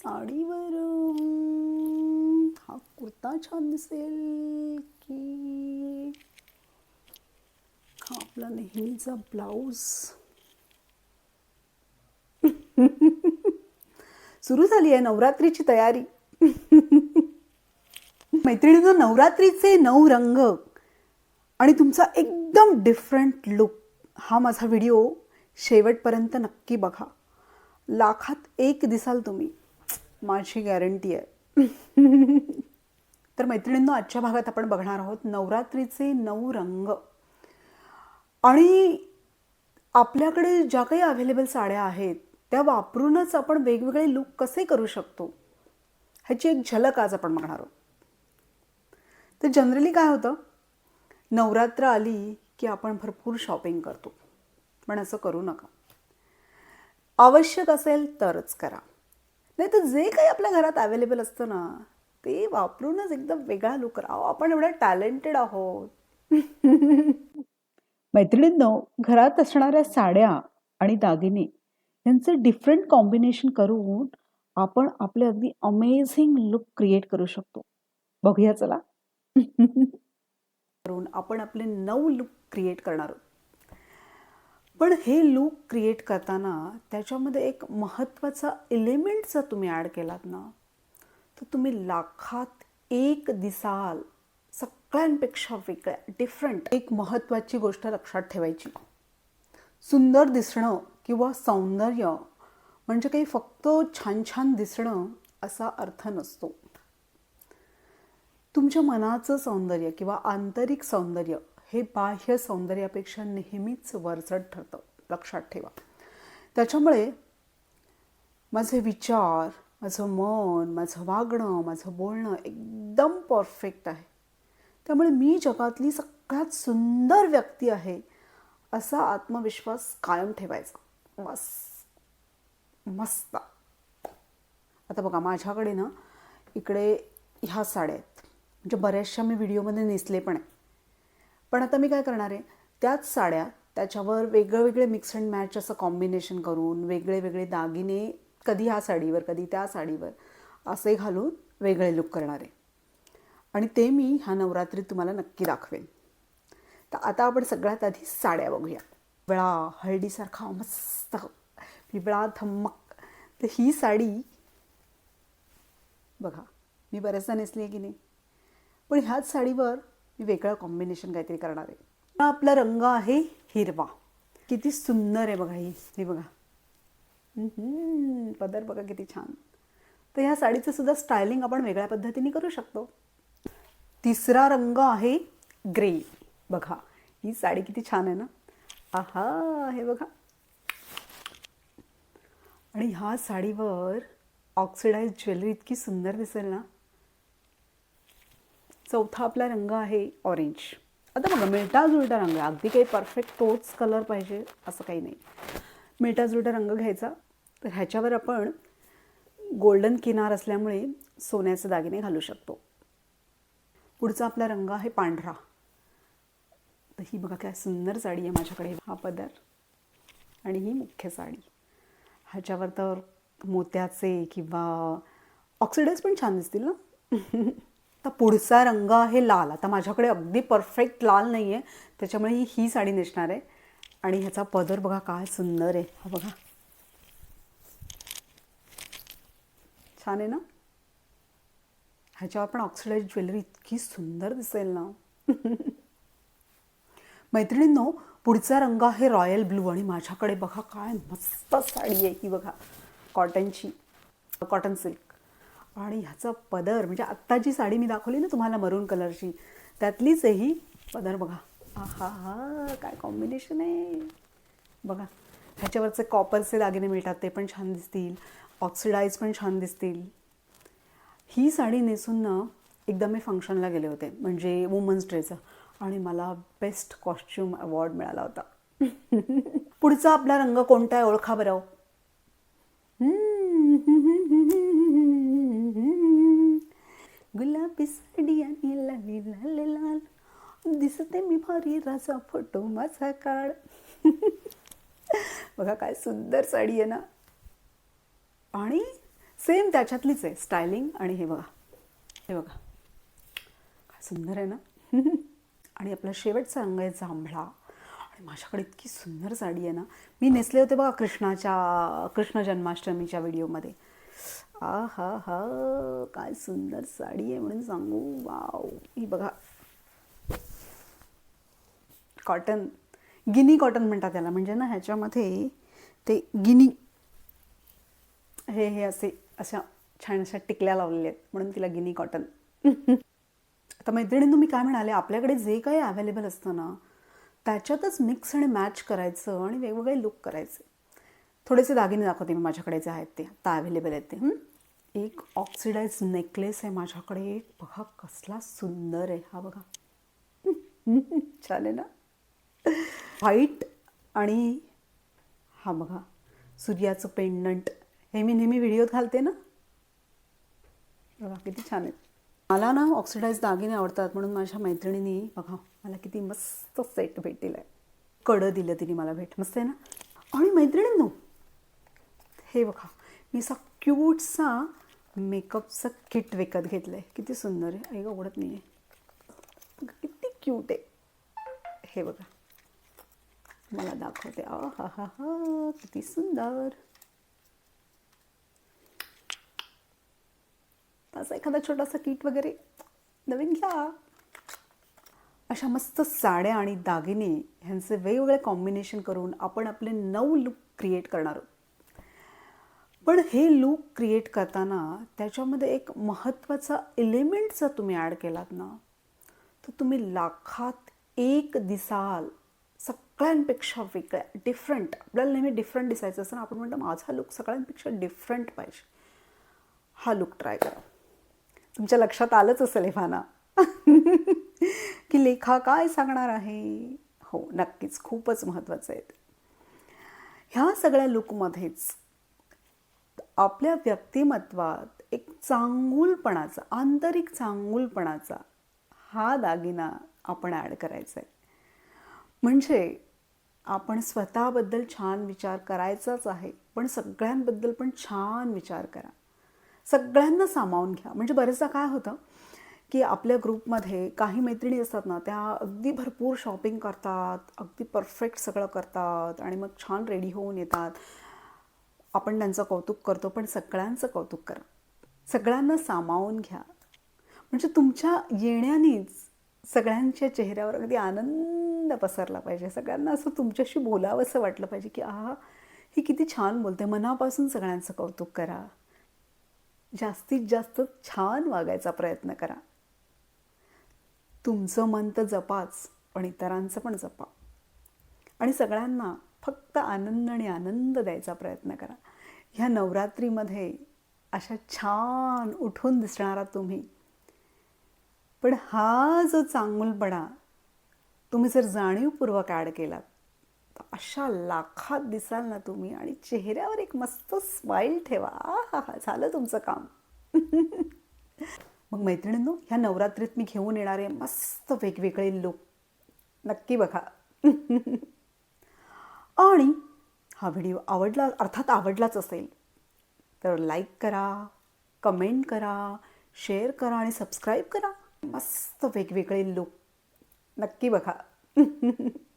साडीवर हा कुर्ता छान दिसेल की. हा आपला नेहमीचा ब्लाऊज. सुरू झाली आहे नवरात्रीची तयारी. मैत्रिणींनो नवरात्रीचे नऊ रंग आणि तुमचा एकदम डिफरंट लुक हा माझा व्हिडिओ शेवटपर्यंत नक्की बघा. लाखात एक दिसाल तुम्ही. माझी गॅरंटी आहे. तर मैत्रिणींनो आजच्या भागात आपण बघणार आहोत नवरात्रीचे नऊ रंग. आणि आपल्याकडे ज्या काही अवेलेबल साड्या आहेत त्या वापरूनच आपण वेगवेगळे लुक कसे करू शकतो ह्याची एक झलक आज आपण बघणार आहोत. तर जनरली काय होतं नवरात्र आली की आपण भरपूर शॉपिंग करतो. पण असं करू नका. आवश्यक असेल तरच करा. नाही तर जे काही आपल्या घरात अवेलेबल असतं ना ते वापरूनच एकदम वेगळा लुक करा. अहो, आपण एवढ्या टॅलेंटेड आहोत. मैत्रिणींनो घरात असणाऱ्या साड्या आणि दागिने यांचं डिफरंट कॉम्बिनेशन करून आपण आपले अगदी अमेझिंग लुक क्रिएट करू शकतो. बघूया चला. करून आपण आपले नऊ लुक क्रिएट करणार आहोत. पण हे लूक क्रिएट करताना त्याच्यामध्ये एक महत्त्वाचा एलिमेंट जर तुम्ही ॲड केलात ना तर तुम्ही लाखात एक दिसाल सगळ्यांपेक्षा वेगळ्या डिफरंट एक महत्त्वाची गोष्ट लक्षात ठेवायची. सुंदर दिसणं किंवा सौंदर्य म्हणजे काही फक्त छान छान दिसणं असा अर्थ नसतो. तुमच्या मनाचं सौंदर्य किंवा आंतरिक सौंदर्य हे बाह्य सौंदर्यापेक्षा नेहमीच वरचढ ठरतं लक्षात ठेवा. त्याच्यामुळे माझे विचार माझं मन माझं वागणं माझं बोलणं एकदम परफेक्ट आहे. त्यामुळे मी जगातली सगळ्यात सुंदर व्यक्ती आहे असा आत्मविश्वास कायम ठेवायचा. बस मस्त. आता बघा माझ्याकडे ना इकडे ह्या साड्या आहेत. म्हणजे बऱ्याचशा मी व्हिडिओमध्ये नेसले पण आहे पण आता मी काय करणार आहे? त्याच साड्या त्याच्यावर वेगळं वेगळे मिक्स अँड मॅच असं कॉम्बिनेशन करून वेगळे वेगळे दागिने कधी ह्या साडीवर कधी त्या साडीवर असे घालून वेगळे लुक करणार आहे. आणि ते मी ह्या नवरात्रीत तुम्हाला नक्की दाखवेन. तर आता आपण सगळ्यात आधी साड्या बघूया. पिवळा हळदीसारखा मस्त पिवळा धम्मक. तर ही साडी बघा मी बऱ्याचदा नेसली आहे की नाही? पण ह्याच साडीवर मी वेगळं कॉम्बिनेशन काहीतरी करणार आहे. आपला रंग आहे हिरवा. किती सुंदर आहे बघा ही. हे बघा. पदर बघा किती छान. तर ह्या साडीचं सुद्धा स्टायलिंग आपण वेगळ्या पद्धतीने करू शकतो. तिसरा रंग आहे ग्रे बघा ही साडी किती छान आहे ना? आहा हे बघा. आणि ह्या साडीवर ऑक्सिडाईज ज्वेलरी इतकी सुंदर दिसेल ना? चौथा आपला रंग आहे ऑरेंज आता बघा मिळता जुळटा रंग. आहे अगदी काही परफेक्ट तोच कलर पाहिजे असं काही नाही. मिळता जुळटा रंग घ्यायचा. तर ह्याच्यावर आपण गोल्डन किनार असल्यामुळे सोन्याचे दागिने घालू शकतो. पुढचा आपला रंग आहे पांढरा. तर ही बघा काय सुंदर साडी आहे माझ्याकडे. हा पदर आणि ही मुख्य साडी. ह्याच्यावर तर मोत्याचे किंवा ऑक्सिडाईज पण छान दिसतील ना? तर पुढचा रंग आहे लाल. आता माझ्याकडे अगदी परफेक्ट लाल नाही आहे त्याच्यामुळे ही ही साडी नेसणार आहे. आणि ह्याचा पदर बघा काय सुंदर आहे. हा बघा. छान आहे ना? ह्याच्यावर पण ऑक्सिडाईज ज्वेलरी इतकी सुंदर दिसेल ना? मैत्रिणींनो पुढचा रंग आहे रॉयल ब्लू आणि माझ्याकडे बघा काय मस्त साडी आहे ही बघा. कॉटनची कॉटन सिल्क आणि ह्याचा पदर म्हणजे आत्ता जी साडी मी दाखवली ना तुम्हाला मरून कलरची त्यातलीच आहे ही पदर बघा. हा हा काय कॉम्बिनेशन आहे. बघा ह्याच्यावरचे कॉपरचे दागिने मिळतात ते पण छान दिसतील. ऑक्सिडाईज पण छान दिसतील. ही साडी नेसून ना एकदा मी फंक्शनला गेले होते म्हणजे वुमन्स डेचं आणि मला बेस्ट कॉस्ट्युम अवॉर्ड मिळाला होता. पुढचा आपला रंग कोणता आहे ओळखा बरं हो. गुलाबी साडी आणि लाली लाल लाल. दिसते मी भारी राजा फोटो माझा काढ बघा काय सुंदर साडी आहे ना. आणि सेम त्याच्यातलीच आहे स्टायलिंग आणि हे बघा. हे बघा. काय सुंदर आहे ना. आणि आपला शेवटचा रंग आहे जांभळा. आणि माझ्याकडे इतकी सुंदर साडी आहे ना. मी नेसले होते बघा कृष्णाच्या कृष्ण जन्माष्टमीच्या व्हिडिओमध्ये आ हा हा काय सुंदर साडी आहे म्हणून सांगू? वाव. ही बघा. कॉटन गिनी कॉटन म्हणतात त्याला म्हणजे ना ह्याच्यामध्ये ते गिनी हे हे असे अशा छान अशा टिकल्या लावलेल्या आहेत म्हणून तिला गिनी कॉटन आता मैत्रिणी तुम्ही काय म्हणाले? आपल्याकडे जे काही अवेलेबल असतं ना त्याच्यातच मिक्स आणि मॅच करायचं आणि वेगवेगळे लुक करायचे. थोडेसे दागिने दाखवते मी माझ्याकडे जे आहेत ते. आता अवेलेबल आहेत ते. एक ऑक्सिडाइज नेकलेस आहे माझ्याकडे. एक बघा कसला सुंदर आहे हा बघा. छान आहे ना? व्हाईट आणि हा बघा सूर्याचं पेंडंट हे मी नेहमी व्हिडिओत घालते ना? बघा किती छान आहेत मला ना ऑक्सिडाइज दागिने आवडतात म्हणून माझ्या मैत्रिणीने बघा मला किती मस्त सेट भेट आहे. कडं दिलं तिने मला भेट. मस्त आहे ना? आणि मैत्रिणींनो हे बघा मी असा क्यूटसा मेकअपचं किट विकत घेतलं आहे किती सुंदर आहे. आई उघडत नाही आहे किती क्यूट आहे. हे बघा. मला दाखवते. आ हा हा हा किती सुंदर. असा एखादा छोटासा किट वगैरे नवीन घ्या. अशा मस्त साड्या आणि दागिने ह्यांचे वेगवेगळे कॉम्बिनेशन करून आपण आपले नऊ लुक क्रिएट करणार आहोत. पण हे लूक क्रिएट करताना त्याच्यामध्ये एक महत्त्वाचा एलिमेंट जर तुम्ही ॲड केलात ना तर तुम्ही लाखात एक दिसाल सगळ्यांपेक्षा वेगळ्या डिफरंट आपल्याला नेहमी डिफरंट दिसायचं असतं ना आपण म्हणतो माझा लुक सगळ्यांपेक्षा डिफरंट पाहिजे. हा लुक ट्राय करा. तुमच्या लक्षात आलंच असेल एव्हाना की लेखा काय सांगणार आहे? हो नक्कीच खूपच महत्त्वाचं आहे ह्या सगळ्या लुकमध्येच आपल्या व्यक्तिमत्वात एक चांगुलपणाचा आंतरिक चांगुलपणाचा हा दागिना आपण ॲड करायचा आहे म्हणजे आपण स्वतःबद्दल छान विचार करायचाच आहे पण सगळ्यांबद्दल पण छान विचार करा. सगळ्यांना सामावून घ्या. म्हणजे बरेचदा काय होतं की आपल्या ग्रुपमध्ये काही मैत्रिणी असतात ना त्या अगदी भरपूर शॉपिंग करतात अगदी परफेक्ट सगळं करतात आणि मग छान रेडी होऊन येतात. आपण त्यांचं कौतुक करतो पण सगळ्यांचं कौतुक करा. सगळ्यांना सामावून घ्या. म्हणजे तुमच्या येण्यानेच सगळ्यांच्या चेहऱ्यावर अगदी आनंद पसरला पाहिजे. सगळ्यांना असं तुमच्याशी बोलावं असं वाटलं पाहिजे की आहा ही किती छान बोलते. मनापासून सगळ्यांचं कौतुक करा. जास्तीत जास्त छान वागायचा प्रयत्न करा. तुमचं मन तर जपाच पण इतरांचं पण जपा. आणि सगळ्यांना फक्त आनंद आणि आनंद द्यायचा प्रयत्न करा. ह्या नवरात्रीमध्ये अशा छान उठून दिसणारा तुम्ही. पण हा जो चांगुलपणा तुम्ही जर जाणीवपूर्वक ॲड केलात तर अशा लाखात दिसाल ना तुम्ही आणि चेहऱ्यावर एक मस्त स्माईल ठेवा. हा हा झालं तुमचं काम. मग मैत्रिणींनो ह्या नवरात्रीत मी घेऊन येणारे मस्त वेगवेगळे लुक नक्की बघा. आणि हा व्हिडिओ आवडला अर्थात आवडलाच असेल तर लाईक करा कमेंट करा शेअर करा आणि सबस्क्राईब करा. मस्त वेगवेगळे लुक नक्की बघा.